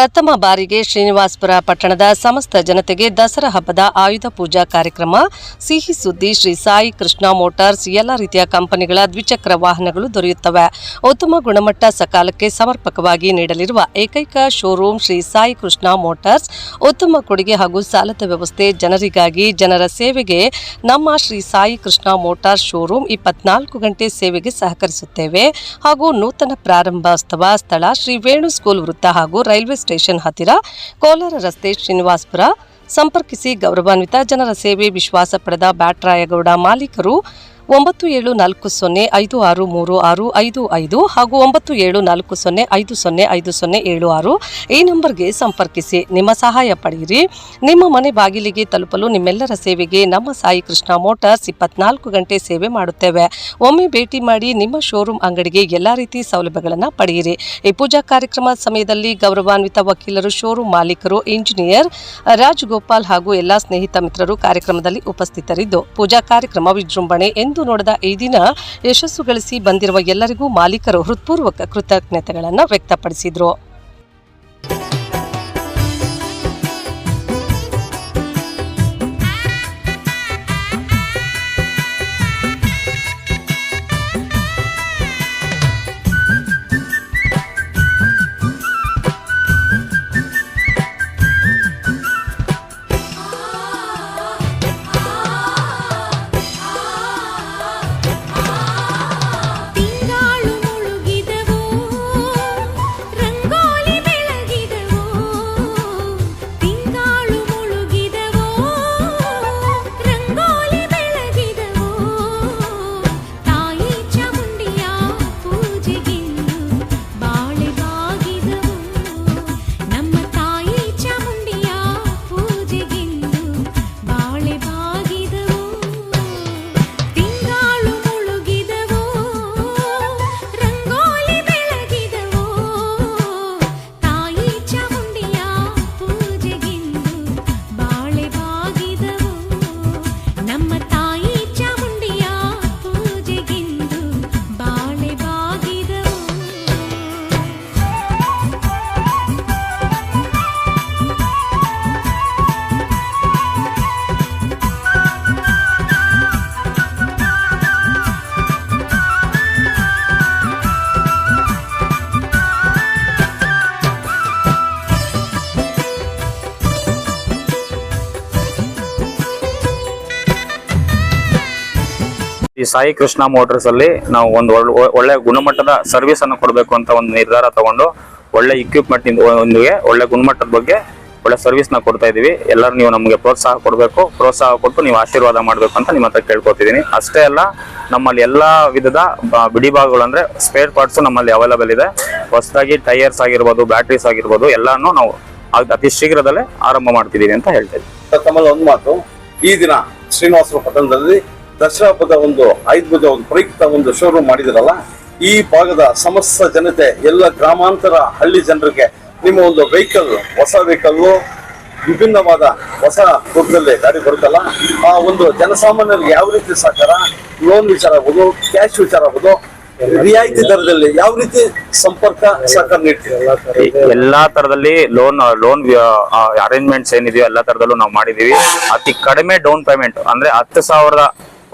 ಪ್ರಥಮ ಬಾರಿಗೆ ಶ್ರೀನಿವಾಸಪುರ ಪಟ್ಟಣದ ಸಮಸ್ತ ಜನತೆಗೆ ದಸರಾ ಹಬ್ಬದ ಆಯುಧ ಪೂಜಾ ಕಾರ್ಯಕ್ರಮ. ಸಿಹಿ ಸುದ್ದಿ ಶ್ರೀ ಸಾಯಿ ಕೃಷ್ಣ ಮೋಟಾರ್ಸ್ ಎಲ್ಲ ರೀತಿಯ ಕಂಪನಿಗಳ ದ್ವಿಚಕ್ರ ವಾಹನಗಳು ದೊರೆಯುತ್ತವೆ. ಉತ್ತಮ ಗುಣಮಟ್ಟ ಸಕಾಲಕ್ಕೆ ಸಮರ್ಪಕವಾಗಿ ನೀಡಲಿರುವ ಏಕೈಕ ಶೋರೂಮ್ ಶ್ರೀ ಸಾಯಿ ಕೃಷ್ಣ ಮೋಟಾರ್ಸ್ ಉತ್ತಮ ಕೊಡುಗೆ ಹಾಗೂ ಸಾಲದ ವ್ಯವಸ್ಥೆ ಜನರಿಗಾಗಿ ಜನರ ಸೇವೆಗೆ ನಮ್ಮ ಶ್ರೀ ಸಾಯಿ ಕೃಷ್ಣ ಮೋಟಾರ್ಸ್ ಶೋರೂಮ್ ಇಪ್ಪತ್ನಾಲ್ಕು ಗಂಟೆ ಸೇವೆಗೆ ಸಹಕರಿಸುತ್ತೇವೆ. ಹಾಗೂ ನೂತನ ಪ್ರಾರಂಭೋತ್ಸವ ಸ್ಥಳ ಶ್ರೀ ವೇಣು ಸ್ಕೂಲ್ ವೃತ್ತ ಹಾಗೂ ರೈಲ್ವೆ ಸ್ಟೇಷನ್ ಹತ್ತಿರ ಕೋಲಾರ ರಸ್ತೆ ಶ್ರೀನಿವಾಸ್ಪುರ. ಸಂಪರ್ಕಿಸಿ ಗೌರವಾನ್ವಿತ ಜನರ ಸೇವೆ ವಿಶ್ವಾಸ ಪಡೆದ ಬ್ಯಾಟ್ರಾಯಗೌಡ ಮಾಲೀಕರು ಒಂಬತ್ತು ಏಳು ನಾಲ್ಕು ಸೊನ್ನೆ ಐದು ಆರು ಮೂರು ಆರು ಐದು ಐದು ಹಾಗೂ ಒಂಬತ್ತು ಏಳು ನಾಲ್ಕು ಸೊನ್ನೆ ಐದು ಸೊನ್ನೆ ಐದು ಸೊನ್ನೆ ಏಳು ಆರು ಈ ನಂಬರ್ಗೆ ಸಂಪರ್ಕಿಸಿ. ನಿಮ್ಮ ಸಹಾಯ ಪಡೆಯಿರಿ. ನಿಮ್ಮ ಮನೆ ಬಾಗಿಲಿಗೆ ತಲುಪಲು ನಿಮ್ಮೆಲ್ಲರ ಸೇವೆಗೆ ನಮ್ಮ ಸಾಯಿ ಕೃಷ್ಣ ಮೋಟಾರ್ಸ್ ಇಪ್ಪತ್ನಾಲ್ಕು ಗಂಟೆ ಸೇವೆ ಮಾಡುತ್ತೇವೆ. ಒಮ್ಮೆ ಭೇಟಿ ಮಾಡಿ ನಿಮ್ಮ ಶೋರೂಮ್ ಅಂಗಡಿಗೆ ಎಲ್ಲ ರೀತಿ ಸೌಲಭ್ಯಗಳನ್ನು ಪಡೆಯಿರಿ. ಈ ಪೂಜಾ ಕಾರ್ಯಕ್ರಮ ಸಮಯದಲ್ಲಿ ಗೌರವಾನ್ವಿತ ವಕೀಲರು, ಶೋರೂಮ್ ಮಾಲೀಕರು, ಇಂಜಿನಿಯರ್ ರಾಜಗೋಪಾಲ್ ಹಾಗೂ ಎಲ್ಲ ಸ್ನೇಹಿತ ಮಿತ್ರರು ಕಾರ್ಯಕ್ರಮದಲ್ಲಿ ಉಪಸ್ಥಿತರಿದ್ದು, ಪೂಜಾ ಕಾರ್ಯಕ್ರಮ ವಿಜೃಂಭಣೆ ಎಂದು ನೋಡದ ಈ ದಿನ ಯಶಸ್ಸು ಗಳಿಸಿ ಬಂದಿರುವ ಎಲ್ಲರಿಗೂ ಮಾಲೀಕರು ಹೃತ್ಪೂರ್ವಕ ಕೃತಜ್ಞತೆಗಳನ್ನು ವ್ಯಕ್ತಪಡಿಸಿದರು. ಈ ಸಾಯಿ ಕೃಷ್ಣ ಮೋಟರ್ಸ್ ಅಲ್ಲಿ ನಾವು ಒಂದು ಒಳ್ಳೆ- ಗುಣಮಟ್ಟದ ಸರ್ವಿಸ್ ಅನ್ನು ಕೊಡಬೇಕು ಅಂತ ಒಂದು ನಿರ್ಧಾರ ತಗೊಂಡು ಒಳ್ಳೆ ಇಕ್ವಿಪ್ಮೆಂಟ್ ಒಂದಿಗೆ ಒಳ್ಳೆ ಗುಣಮಟ್ಟದ ಬಗ್ಗೆ ಒಳ್ಳೆ ಸರ್ವಿಸ್ನ ಕೊಡ್ತಾ ಇದೀವಿ ಎಲ್ಲರೂ ನೀವು ನಮಗೆ ಪ್ರೋತ್ಸಾಹ ಕೊಡಬೇಕು. ಪ್ರೋತ್ಸಾಹ ಕೊಟ್ಟು ನೀವು ಆಶೀರ್ವಾದ ಮಾಡಬೇಕು ಅಂತ ನಿಮ್ಮ ಹತ್ರ ಕೇಳ್ಕೊತಿದ್ದೀನಿ. ಅಷ್ಟೇ ಅಲ್ಲ, ನಮ್ಮಲ್ಲಿ ಎಲ್ಲಾ ವಿಧದ ಬಿಡಿ ಭಾಗಗಳು ಅಂದ್ರೆ ಸ್ಪೇರ್ ಪಾರ್ಟ್ಸ್ ನಮ್ಮಲ್ಲಿ ಅವೈಲೇಬಲ್ ಇದೆ. ಹೊಸದಾಗಿ ಟೈರ್ಸ್ ಆಗಿರ್ಬೋದು ಬ್ಯಾಟ್ರೀಸ್ ಆಗಿರ್ಬೋದು, ಎಲ್ಲಾನು ನಾವು ಅತಿ ಶೀಘ್ರದಲ್ಲೇ ಆರಂಭ ಮಾಡ್ತಿದ್ದೀವಿ ಅಂತ ಹೇಳ್ತಾ ತಮ್ಮಲ್ಲಿ ಒಂದು ಮಾತು. ಈ ದಿನ ಶ್ರೀನಿವಾಸಪುರ ಪಟ್ಟಣದಲ್ಲಿ ದಸರಾ ಹಬ್ಬದ ಒಂದು ಐದು ಬಜೆ ಒಂದು ಪ್ರಯುಕ್ತ ಒಂದು ಶೋರೂಮ್ ಮಾಡಿದಿರಲ್ಲ ಈ ಭಾಗದ ಸಮಸ್ತ ಜನತೆ ಎಲ್ಲ ಗ್ರಾಮಾಂತರ ಹಳ್ಳಿ ಜನರಿಗೆ ನಿಮ್ಮ ಒಂದು ವೆಹಿಕಲ್ ಹೊಸ ವೆಹಿಕಲ್ ವಿಭಿನ್ನವಾದ ಹೊಸ ರೂಪದಲ್ಲಿ ಗಾಡಿ ಬರುತ್ತಲ್ಲ ಆ ಒಂದು ಜನಸಾಮಾನ್ಯರಿಗೆ ಯಾವ ರೀತಿ ಸಹಕಾರ ಲೋನ್ ವಿಚಾರ ಆಗ್ಬೋದು ಕ್ಯಾಶ್ ವಿಚಾರ ಆಗ್ಬೋದು ರಿಯಾಯಿತಿ ದರದಲ್ಲಿ ಯಾವ ರೀತಿ ಸಂಪರ್ಕ ಸಹಕಾರ ನೀಡ್ತೀವಿ ಎಲ್ಲಾ ತರದಲ್ಲಿ ಲೋನ್ ಲೋನ್ ಅರೇಂಜ್ಮೆಂಟ್ಸ್ ಏನಿದೆಯೋ ಎಲ್ಲಾ ತರದಲ್ಲೂ ನಾವು ಮಾಡಿದೀವಿ ಅತಿ ಕಡಿಮೆ ಡೌನ್ ಪೇಮೆಂಟ್ ಅಂದ್ರೆ ಹತ್ತು ಸಾವಿರದ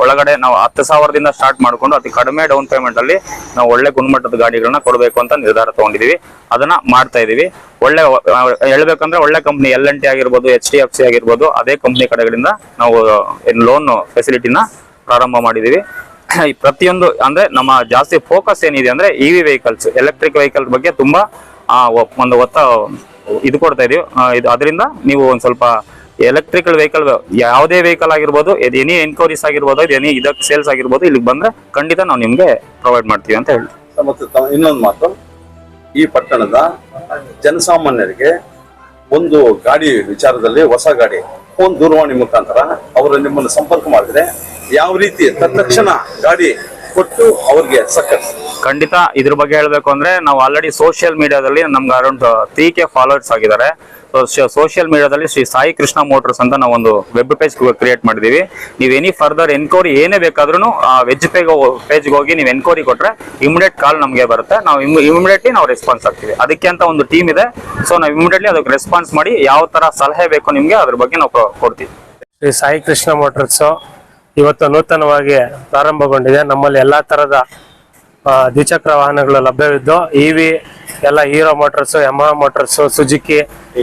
ಒಳಗಡೆ ನಾವು ಹತ್ತು ಸಾವಿರದಿಂದ ಸ್ಟಾರ್ಟ್ ಮಾಡ್ಕೊಂಡು ಅತಿ ಕಡಿಮೆ ಡೌನ್ ಪೇಮೆಂಟ್ ಅಲ್ಲಿ ನಾವು ಒಳ್ಳೆ ಗುಣಮಟ್ಟದ ಗಾಡಿಗಳನ್ನ ಕೊಡಬೇಕು ಅಂತ ನಿರ್ಧಾರ ತಗೊಂಡಿದೀವಿ. ಅದನ್ನ ಮಾಡ್ತಾ ಇದೀವಿ. ಒಳ್ಳೆ ಹೇಳ್ಬೇಕಂದ್ರೆ ಒಳ್ಳೆ ಕಂಪ್ನಿ ಎಲ್ ಎನ್ ಟಿ ಆಗಿರ್ಬೋದು ಎಚ್ ಡಿ ಎಫ್ ಸಿ ಆಗಿರ್ಬೋದು, ಅದೇ ಕಂಪ್ನಿ ಕಡೆಗಳಿಂದ ನಾವು ಲೋನ್ ಫೆಸಿಲಿಟಿನ ಪ್ರಾರಂಭ ಮಾಡಿದೀವಿ. ಈ ಪ್ರತಿಯೊಂದು, ಅಂದ್ರೆ ನಮ್ಮ ಜಾಸ್ತಿ ಫೋಕಸ್ ಏನಿದೆ ಅಂದ್ರೆ ವಿ ವೆಹಿಕಲ್ಸ್ ಎಲೆಕ್ಟ್ರಿಕ್ ವೆಹಿಕಲ್ ಬಗ್ಗೆ ತುಂಬಾ ಒಂದು ಒತ್ತ ಇದು ಕೊಡ್ತಾ ಇದೀವಿ. ಅದರಿಂದ ನೀವು ಒಂದ್ ಸ್ವಲ್ಪ ಎಲೆಕ್ಟ್ರಿಕಲ್ ವೆಹಿಕಲ್ ಯಾವುದೇ ವೆಹಿಕಲ್ ಆಗಿರ್ಬೋದು ಎನಿ ಎನ್ಕ್ವೈರೀಸ್ ಆಗಿರ್ಬೋದು ಎನಿ ಇದಕ್ಕೆ ಸೇಲ್ಸ್ ಆಗಿರ್ಬೋದು, ಇಲ್ಲಿಗೆ ಬಂದ್ರೆ ಖಂಡಿತ ನಾವು ನಿಮಗೆ ಪ್ರೊವೈಡ್ ಮಾಡ್ತೀವಿ ಅಂತ ಹೇಳಿ ಇನ್ನೊಂದು ಮಾತು. ಈ ಪಟ್ಟಣದ ಜನಸಾಮಾನ್ಯರಿಗೆ ಒಂದು ಗಾಡಿ ವಿಚಾರದಲ್ಲಿ, ಹೊಸ ಗಾಡಿ ಫೋನ್ ದೂರವಾಣಿ ಮುಖಾಂತರ ಅವರು ನಿಮ್ಮನ್ನು ಸಂಪರ್ಕ ಮಾಡಿದರೆ ಯಾವ ರೀತಿ, ತತ್ಕ್ಷಣ ಗಾಡಿ ಕೊಟ್ಟು ಅವ್ರಿಗೆ ಸಕ್ಕಸ್ ಖಂಡಿತ ಇದ್ರ ಬಗ್ಗೆ ಹೇಳ್ಬೇಕು ಅಂದ್ರೆ ನಾವು ಆಲ್ರೆಡಿ ಸೋಷಿಯಲ್ ಮೀಡಿಯಾದಲ್ಲಿ ನಮ್ಗೆ ಅರೌಂಡ್ ತ್ರೀ ಕೆ ಫಾಲೋವರ್ಸ್ ಆಗಿದ್ದಾರೆ. ಸೋಷಿಯಲ್ ಮೀಡಿಯಾದಲ್ಲಿ ಶ್ರೀ ಸಾಯಿ ಕೃಷ್ಣ ಮೋಟರ್ಸ್ ಅಂತ ನಾವು ಒಂದು ವೆಬ್ ಪೇಜ್ ಕ್ರಿಯೇಟ್ ಮಾಡಿದೀವಿ. ನೀವು ಎನಿ ಫರ್ದರ್ ಎನ್ಕ್ವೈರಿ ಏನೇ ಬೇಕಾದ್ರೂ ವೆಜ್ ಪೇಜ್ ಪೇಜ್ಗೆ ಹೋಗಿ ನೀವು ಎನ್ಕ್ವೈರಿ ಕೊಟ್ರೆ ಇಮಿಡಿಯೇಟ್ ಕಾಲ್ ನಮಗೆ ಬರುತ್ತೆ. ನಾವು ಇಮಿಡಿಯೇಟ್ಲಿ ನಾವು ರೆಸ್ಪಾನ್ಸ್ ಆಗ್ತೀವಿ. ಅದಕ್ಕೆ ಅಂತ ಒಂದು ಟೀಮ್ ಇದೆ. ಸೊ ನಾವು ಇಮಿಡಿಯೇಟ್ಲಿ ಅದಕ್ಕೆ ರೆಸ್ಪಾನ್ಸ್ ಮಾಡಿ ಯಾವ ತರ ಸಲಹೆ ಬೇಕು ನಿಮಗೆ ಅದ್ರ ಬಗ್ಗೆ ನಾವು ಕೊಡ್ತೀವಿ. ಶ್ರೀ ಸಾಯಿ ಕೃಷ್ಣ ಮೋಟರ್ಸ್ ಇವತ್ತು ನೂತನವಾಗಿ ಪ್ರಾರಂಭಗೊಂಡಿದೆ. ನಮ್ಮಲ್ಲಿ ಎಲ್ಲಾ ತರದ ದ್ವಿಚಕ್ರ ವಾಹನಗಳು ಲಭ್ಯವಿದ್ದು ಇವಿ ಎಲ್ಲ Hero Motors Yamaha Motors Suzuki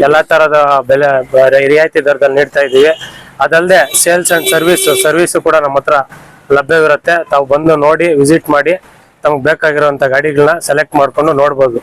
ಎಲ್ಲಾ ತರದ ಬೆಲೆ ರಿಯಾಯಿತಿ ದರದಲ್ಲಿ ನೀಡ್ತಾ ಇದೀವಿ ಅದಲ್ಲದೆ ಸೇಲ್ಸ್ ಅಂಡ್ ಸರ್ವಿಸ್ ಸರ್ವಿಸ್ ಕೂಡ ನಮ್ಮ ಹತ್ರ ಲಭ್ಯವಿರುತ್ತೆ. ತಾವು ಬಂದು ನೋಡಿ ವಿಸಿಟ್ ಮಾಡಿ, ತಮಗೆ ಬೇಕಾಗಿರುವಂತ ಗಾಡಿಗಳನ್ನ ಸೆಲೆಕ್ಟ್ ಮಾಡ್ಕೊಂಡು ನೋಡ್ಬೋದು.